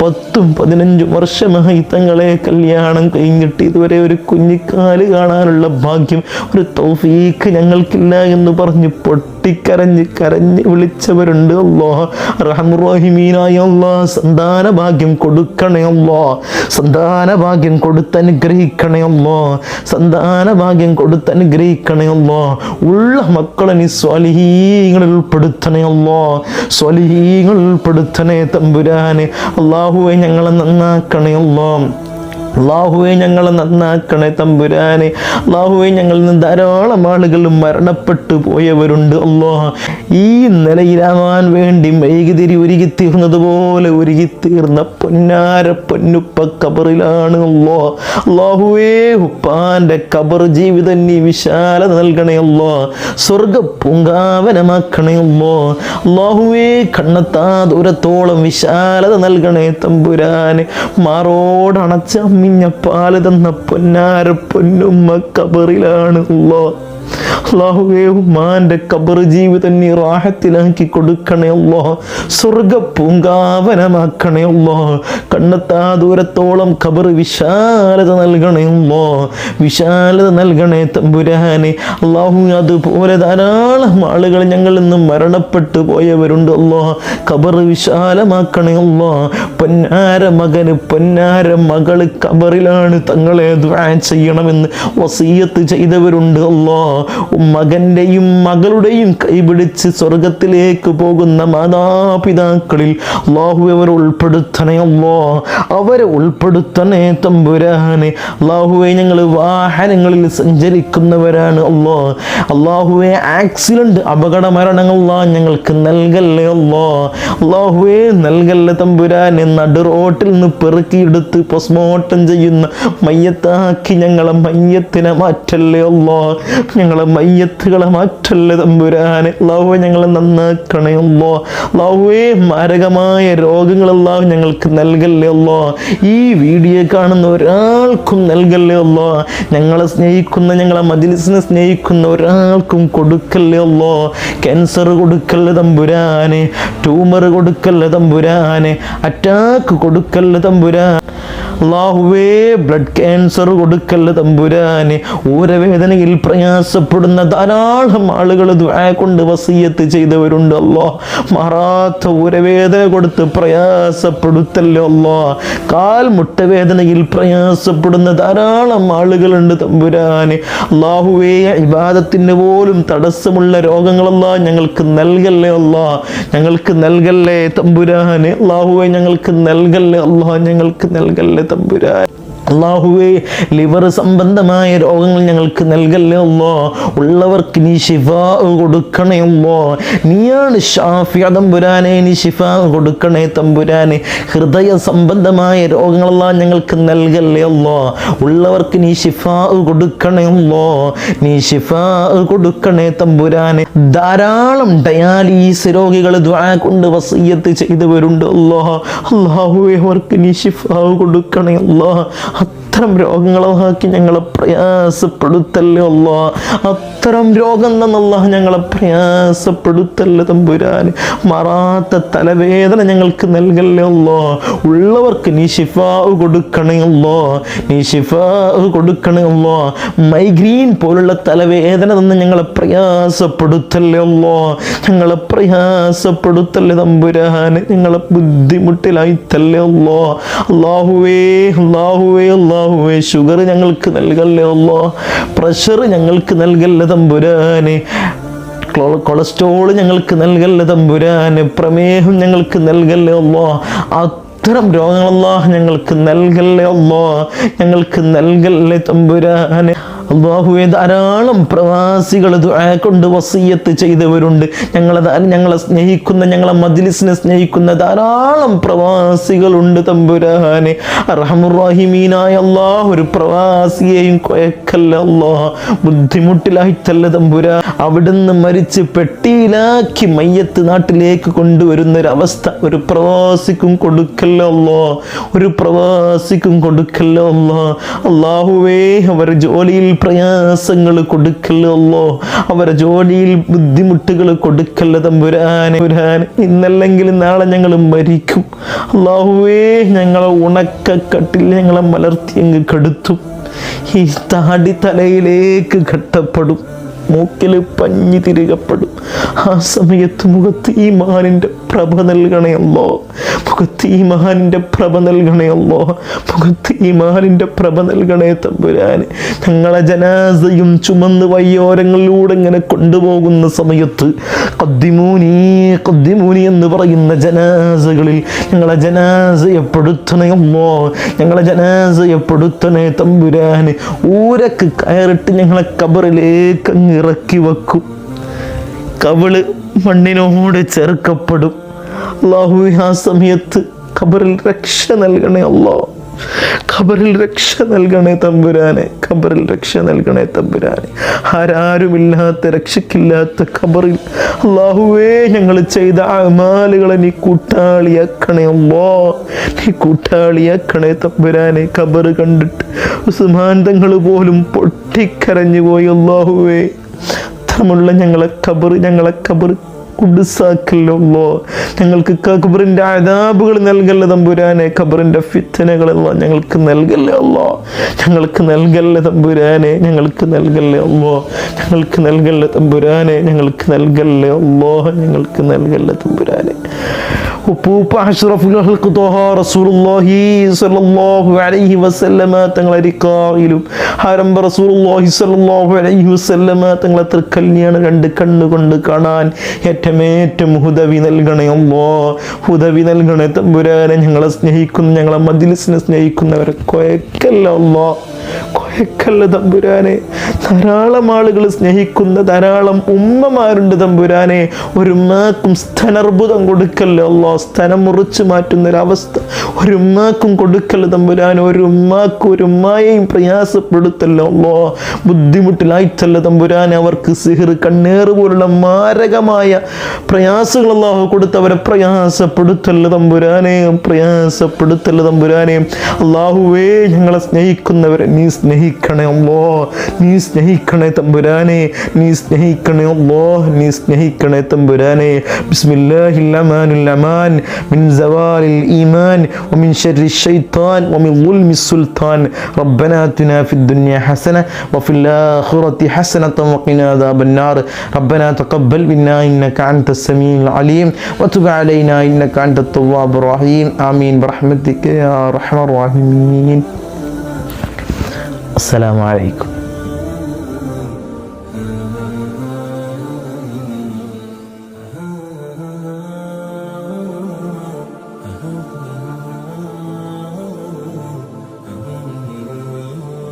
പത്തും പതിനഞ്ചും വർഷമായി തങ്ങളെ കല്യാണം കഴിഞ്ഞിട്ട് ഇതുവരെ ഒരു കുഞ്ഞിക്കാൽ കാണാനുള്ള ഭാഗ്യം ഒരു തൗഫീക്ക് ഞങ്ങൾക്കില്ല എന്ന് പറഞ്ഞ് പൊട്ടിക്കരഞ്ഞ് കരഞ്ഞ് വിളിച്ചവരുണ്ട് അല്ലോ റഹമുറഹിമീനായ അല്ലാ സന്താന ഭാഗ്യം കൊടുക്കണേ അല്ലോ സന്താന ഭാഗ്യം കൊടുത്തനുഗ്രഹിക്കണേ അല്ലോ. സന്താന ഭാഗ്യം കൊടുത്ത് അനുഗ്രഹിക്കണയല്ലോ ഉള്ള മക്കളെ നീ സ്വലിഹീങ്ങളിൽ ഉൾപ്പെടുത്തണയല്ലോ സ്വലിഹീങ്ങളിൽ ഉൾപ്പെടുത്തണേ തമ്പുരാനെ. അള്ളാഹുവെ ഞങ്ങളെ നന്നാക്കണേ അല്ലോ. അള്ളാഹുവെ ഞങ്ങൾ നന്നാക്കണേ തമ്പുരാനെ. അള്ളാഹുവെ ഞങ്ങളിൽ നിന്ന് ധാരാളം ആളുകൾ മരണപ്പെട്ടു പോയവരുണ്ട് അല്ലോ ഈ നിലയിലാവാൻ വേണ്ടി മെഴുകുതിരി ഒരുകി തീർന്നതുപോലെ ഒരുകി തീർന്ന പൊന്നാര പൊന്നുപ്പ കബറിലാണ് അല്ലോ അള്ളാഹുവേ ഉപ്പാന്റെ കബർ ജീവിതം നീ വിശാലത നൽകണേ അല്ലോ സ്വർഗ പൂങ്കാവനമാക്കണേ അല്ലോ അള്ളാഹുവേ കണ്ണത്താ ദൂരത്തോളം വിശാലത നൽകണേ തമ്പുരാനെ. മാറോടണച്ച അമ്മിഞ്ഞ പാൽ തന്ന പൊന്നാര പൊന്നുമ്മ കബറിലാണ് അല്ലോ അള്ളാഹുവേ ഉമ്മാന്റെ കബർ ജീവിതം നീ റാഹത്തിലാക്കി കൊടുക്കണേ അല്ലോ സ്വർഗ പൂങ്കാവനമാക്കണേ അല്ലോ കണ്ണെത്താ ദൂരത്തോളം കബർ വിശാലത നൽകണേ അല്ലോ വിശാലത നൽകണേ തമ്പുരാനെ. അള്ളാഹു അതുപോലെ ധാരാളം ആളുകൾ ഞങ്ങൾ ഇന്ന് മരണപ്പെട്ടു പോയവരുണ്ട് അല്ലോ കബർ വിശാലമാക്കണേ അല്ലോ പൊന്നാര മകന് പൊന്നാര മകൾ കബറിലാണ് തങ്ങളെ ദ്വാ ചെയ്യണമെന്ന് വസീയത്ത് ചെയ്തവരുണ്ട് അല്ലോ മകന്റെയും മകളുടെയും കൈപിടിച്ച് സ്വർഗത്തിലേക്ക് പോകുന്ന മാതാപിതാക്കളിൽ അള്ളാഹു അവർ ഉൾപ്പെടുത്തണേ അല്ലോ. അവരെ ഉൾപ്പെടുത്തണേ തമ്പുരാനെ. അള്ളാഹുവെ ഞങ്ങൾ വാഹനങ്ങളിൽ സഞ്ചരിക്കുന്നവരാണ് അല്ലോ. അള്ളാഹുവെ ആക്സിഡന്റ് അപകട മരണങ്ങളാ ഞങ്ങൾക്ക് നൽകല്ലേ അല്ലോ. അള്ളാഹുവെ നൽകല്ലേ തമ്പുരാനെ. നടു റോട്ടിൽ നിന്ന് പെറുക്കിയെടുത്ത് പോസ്റ്റ്മോർട്ടം ചെയ്യുന്ന മയ്യത്താക്കി ഞങ്ങളെ മയ്യത്തിനെ മാറ്റല്ലേ അല്ലോ. ഞങ്ങളെ മയ്യത്തുകളെ മാറ്റല്ലേ തമ്പുരാനെ? അള്ളാഹുവെ ഞങ്ങളെ നന്നാക്കണയല്ലോ അള്ളാഹുവേ മാരകമായ രോഗങ്ങളെല്ലാം ഞങ്ങൾക്ക് നൽകല്ലേ അല്ലോ ഈ വീഡിയോ കാണുന്ന ഒരാൾക്കും നൽകല്ലേ അല്ലോ ഞങ്ങളെ സ്നേഹിക്കുന്ന ഞങ്ങളെ മജിലിസിനെ സ്നേഹിക്കുന്ന ഒരാൾക്കും കൊടുക്കല്ലേ അല്ലോ ക്യാൻസർ കൊടുക്കല്ല തമ്പുരാനെ. ട്യൂമർ കൊടുക്കല്ല തമ്പുരാനെ. അറ്റാക്ക് കൊടുക്കല്ല തമ്പുരാൻ അള്ളാഹുവേ ബ്ലഡ് ക്യാൻസർ കൊടുക്കല്ല തമ്പുരാന് ഊരവേദനയിൽ പ്രയാസപ്പെടുന്ന ധാരാളം ആളുകൾ കൊണ്ട് വസീയത്ത് ചെയ്തവരുണ്ട് അല്ലോ മാറാത്ത ഊരവേദന കൊടുത്ത് പ്രയാസപ്പെടുത്തല്ലോ അല്ലോ കാൽ മുട്ടവേദനയിൽ പ്രയാസപ്പെടുന്ന ധാരാളം ആളുകളുണ്ട് തമ്പുരാന്. അള്ളാഹുവേ ഇബാദത്തിന് പോലും തടസ്സമുള്ള രോഗങ്ങളല്ല ഞങ്ങൾക്ക് നൽകല്ലേ അല്ലോ ഞങ്ങൾക്ക് നൽകല്ലേ തമ്പുരാന്. അള്ളാഹുവെ ഞങ്ങൾക്ക് നൽകല്ലേ അല്ലോ ഞങ്ങൾക്ക് നൽകല്ലേ തമ്പുരാൻ. അള്ളാഹുവേ ലിവർ സംബന്ധമായ രോഗങ്ങൾ ഞങ്ങൾക്ക് നൽകല്ലേ ഉള്ളവർക്ക് നീ ശിഫ കൊടുക്കണേ നീയാണ് ഷാഫി തമ്പുരാനെ നീ ശിഫ കൊടുക്കണേ തമ്പുരാനെ. ഹൃദയ സംബന്ധമായ രോഗങ്ങളെല്ലാം ഞങ്ങൾക്ക് നൽകല്ലേ ഉള്ളവർക്ക് നീ ശിഫ കൊടുക്കണേ നീ ശിഫ കൊടുക്കണേ തമ്പുരാനെ. ധാരാളം ഡയാലിസ് രോഗികൾ ദ്വാ കൊണ്ട് വസീയത്ത് ചെയ്തവരുണ്ട് അല്ലോ അള്ളാഹുവേ അവർക്ക് നീ ശിഫ കൊടുക്കണേ അല്ലോ അത്തരം രോഗങ്ങളാക്കി ഞങ്ങളെ പ്രയാസപ്പെടുത്തല്ലേ അല്ലോ അത്തരം രോഗം തന്നല്ല ഞങ്ങളെ പ്രയാസപ്പെടുത്തല്ല തമ്പുരാൻ മാറാത്ത തലവേദന ഞങ്ങൾക്ക് നൽകല്ലേ അല്ലോ ഉള്ളവർക്ക് നീ കൊടുക്കണേ അല്ലോ നീ കൊടുക്കണേ അല്ലോ മൈഗ്രീൻ പോലുള്ള തലവേദന തന്ന് ഞങ്ങളെ പ്രയാസപ്പെടുത്തല്ലേ അല്ലോ ഞങ്ങളെ പ്രയാസപ്പെടുത്തല്ലേ തമ്പുരാൻ ഞങ്ങളെ ബുദ്ധിമുട്ടിലായിത്തല്ലേ അല്ലോ അള്ളാഹുവേ അള്ളാഹുവേ അള്ളാഹുവേ ഷുഗർ ഞങ്ങൾക്ക് നൽകല്ലേ അല്ലോ പ്രഷർ ഞങ്ങൾക്ക് നൽകല്ലേ തമ്പുരാനെ? കൊളസ്ട്രോൾ ഞങ്ങൾക്ക് നൽകല്ലേ തമ്പുരാനെ? പ്രമേഹം ഞങ്ങൾക്ക് നൽകല്ലേ അല്ലോ അത്തരം രോഗങ്ങളല്ലോ ഞങ്ങൾക്ക് നൽകല്ലേ അല്ലോ ഞങ്ങൾക്ക് നൽകല്ലേ തമ്പുരാനെ? അള്ളാഹുവെ ധാരാളം പ്രവാസികൾ കൊണ്ട് വസീയത്ത് ചെയ്തവരുണ്ട്. ഞങ്ങളെ ഞങ്ങളെ സ്നേഹിക്കുന്ന ഞങ്ങളെ മജ്ലിസിനെ സ്നേഹിക്കുന്ന ധാരാളം പ്രവാസികളുണ്ട് തമ്പുരാനെ. അർഹമുറാഹിമീനായ അള്ളാഹ് ഒരു പ്രവാസിയെയും കൊയക്കല്ല അള്ളാഹ്. ബുദ്ധിമുട്ടിലായിട്ടല്ല തമ്പുരാ. അവിടുന്ന് മരിച്ച് പെട്ടിയിലാക്കി മയ്യത്ത് നാട്ടിലേക്ക് കൊണ്ടുവരുന്ന ഒരു അവസ്ഥ ഒരു പ്രവാസിക്കും കൊടുക്കല്ല അള്ളാഹ്. ഒരു പ്രവാസിക്കും കൊടുക്കല്ല അള്ളാഹ്. അള്ളാഹുവേ അവർ ജോലിയിൽ പ്രയാസങ്ങൾ കൊടുക്കല്ലോ അവരെ ജോലിയിൽ ബുദ്ധിമുട്ടുകൾ കൊടുക്കല്ല തമ്പുരാനെ പുരാൻ ഇന്നല്ലെങ്കിൽ നാളെ ഞങ്ങൾ മരിക്കും. അള്ളാഹുവേ ഞങ്ങളെ ഉണക്കക്കട്ടിൽ ഞങ്ങളെ മലർത്തി അങ്ങ് കെടുത്തും. ഈ താടി തലയിലേക്ക് ഘട്ടപ്പെടും. മൂക്കിൽ പഞ്ഞി തിരികപ്പെടും. ആ സമയത്ത് മുഖത്ത് ഈ മാനിന്റെ പ്രഭ നൽകണയല്ലോ മുഖത്ത് ഈ മഹാനിന്റെ പ്രഭ നൽകണയല്ലോ മുഖത്ത് ഈ മഹാനിന്റെ പ്രഭ നൽകണേ തമ്പുരാൻ ഞങ്ങളെ ജനാസയും ചുമന്ന് വയ്യോരങ്ങളിലൂടെ ഇങ്ങനെ കൊണ്ടുപോകുന്ന സമയത്ത് കദ്ദിമൂനി കദ്ദിമൂനി എന്ന് പറയുന്ന ജനാസകളിൽ ഞങ്ങളെ ജനാസയപ്പെടുത്തണയല്ലോ ഞങ്ങളെ ജനാസയപ്പെടുത്തണേ തമ്പുരാൻ ഊരക്ക് കയറിട്ട് ഞങ്ങളെ കബറിലേക്ക് ഇറക്കി വെക്കും. കവിൾ മണ്ണിനോട് ചേർക്കപ്പെടും. അള്ളാഹു ആ സമയത്ത് ഖബറിൽ രക്ഷ നൽകണേ അല്ലോ. ഖബറിൽ രക്ഷ നൽകണേ തമ്പുരാനെ ഖബറിൽ രക്ഷ നൽകണേ തമ്പുരാനെ. ആരാരുമില്ലാത്ത രക്ഷയ്ക്കില്ലാത്ത ഖബറിൽ അള്ളാഹുവേ ഞങ്ങൾ ചെയ്ത അമാലുകളെ നീ കൂട്ടാളിയാക്കണേ അല്ലോ. നീ കൂട്ടാളിയാക്കണേ തമ്പുരാനെ ഖബറ് കണ്ടിട്ട് ഉസ്മാന്തങ്ങൾ പോലും പൊട്ടിക്കരഞ്ഞു പോയി അള്ളാഹുവേ അർത്ഥമുള്ള ഞങ്ങളെ കബർ ഞങ്ങളെ കബർ കുടുസാക്കല്ലോ ഞങ്ങൾക്ക് കബറിന്റെ ആദാബുകൾ നൽകല്ല തമ്പുരാനെ? കബറിന്റെ ഫിത്തനകളെല്ലാം ഞങ്ങൾക്ക് നൽകല്ലേ ഞങ്ങൾക്ക് നൽകല്ല തമ്പുരാനെ? ഞങ്ങൾക്ക് നൽകല്ലേ ഞങ്ങൾക്ക് നൽകല്ല തമ്പുരാനെ? ഞങ്ങൾക്ക് നൽകല്ലേ ഞങ്ങൾക്ക് നൽകല്ല തമ്പുരാനെ? ഉപ്പൂപ്പ അഷ്റഫുൽ ഖൽഖ് ത്വഹ റസൂലുള്ളാഹി അലൈഹി വസല്ലമ തങ്ങളെ റസൂലുള്ളാഹി അലൈഹി വസല്ലമ തങ്ങളെ തൃക്കല്യാണ് രണ്ട് കണ്ണുകൊണ്ട് കാണാൻ ഏറ്റമേറ്റം ഹുദവി നൽകണേ അല്ലോ ഹുദവി നൽകണേ തമ്പുരാനെ ഞങ്ങളെ സ്നേഹിക്കുന്ന ഞങ്ങളെ മജിലിസിനെ സ്നേഹിക്കുന്നവരെ കൊയക്കല്ല കൊയക്കല്ല തമ്പുരാനെ. ധാരാളം ആളുകൾ സ്നേഹിക്കുന്ന ധാരാളം ഉമ്മമാരുണ്ട് തമ്പുരാനെ. ഒരു ഉമ്മാക്കും സ്തനർബുദം കൊടുക്കല്ലേ അല്ലോ സ്തനം മുറിച്ചു മാറ്റുന്ന ഒരവസ്ഥ ഒരു ഉമ്മാക്കും കൊടുക്കല്ല തമ്പുരാനെ. ഒരു ഉമ്മാക്കും ഒരു ഉമ്മായെയും പ്രയാസപ്പെടുത്തല്ലോ അല്ലോ ബുദ്ധിമുട്ടിലായിട്ടല്ല തമ്പുരാനെ അവർക്ക് സിഹിർ കണ്ണേറ് പോലുള്ള മാരകമായ പ്രയാസങ്ങൾ അള്ളാഹു കൊടുത്തവരെ പ്രയാസപ്പെടുത്തല്ല തമ്പുരാനെ. പ്രയാസപ്പെടുത്തല്ല തമ്പുരാനെ. അള്ളാഹുവേ ഞങ്ങളെ സ്നേഹിക്കുന്നവരെ നീ സ്നേഹിക്കണേ അല്ലോ നീ സ്നേഹിക്കണേ തമ്പുരാനെ നീ സ്നേഹിക്കണേ അല്ലോ നീ സ്നേഹിക്കണേ തമ്പുരാനെ ബിസ്മില്ലാഹിൽ അമാനുൽ അമാൻ മിൻ സവാലിൽ ഈമാൻ ومن شر الشيطان ومن ظلم السلطان ربنا آتنا في الدنيا حسنة وفي الآخرة حسنة وقنا عذاب النار ربنا تقبل منا إنك أنت السميع العليم وتب علينا إنك أنت التواب الرحيم آمين برحمتك يا أرحم الراحمين আসসালামু আলাইকুম